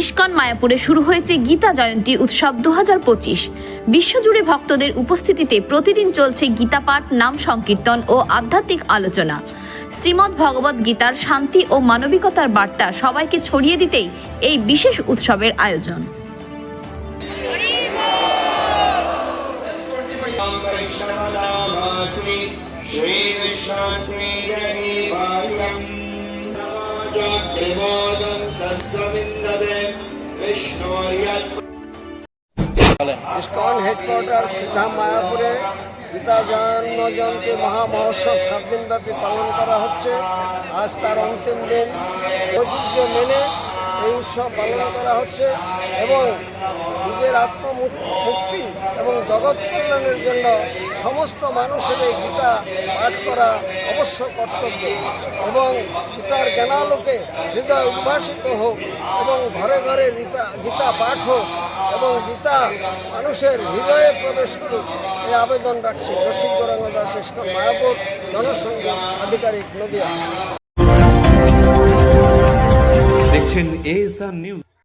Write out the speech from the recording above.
ISKCON মায়াপুরে শুরু হয়েছে গীতা জয়ন্তী উৎসব দু বিশ্বজুড়ে ভক্তদের উপস্থিতিতে প্রতিদিন চলছে গীতা পাঠ নাম সংকীর্তন ও আধ্যাত্মিক আলোচনা। শ্রীমৎ ভগবত গীতার শান্তি ও মানবিকতার বার্তা সবাইকে ছড়িয়ে দিতেই এই বিশেষ উৎসবের আয়োজন। श्रीविश्वास्मीरगीवायुकम् त्रिबोधम् सस्सविन्दते विष्णोर्यत् মায়াপুরে সীতা জন্ম মহা মহোৎসব সাত পালন করা হচ্ছে। আজ তার অন্তিম দিন। ঐতিহ্য মেনে এই উৎসব পালন করা হচ্ছে এবং নিজের আত্মমুক্তি এবং জগৎ কল্যাণের জন্য সমস্ত মানুষের এই গীতা পাঠ করা অবশ্য কর্তব্য এবং গীতার জ্ঞানালোকে হৃদয় উদ্ভাসিত হোক এবং ঘরে ঘরে গীতা গীতা পাঠ হোক এবং গীতা মানুষের হৃদয়ে প্রবেশ করুক এই আবেদন রাখছি। রসিক গৌরাঙ্গ দাস মায়াপুর জনসংঘ আধিকারিক নদিয়া। দেখছেন এএসআর নিউজ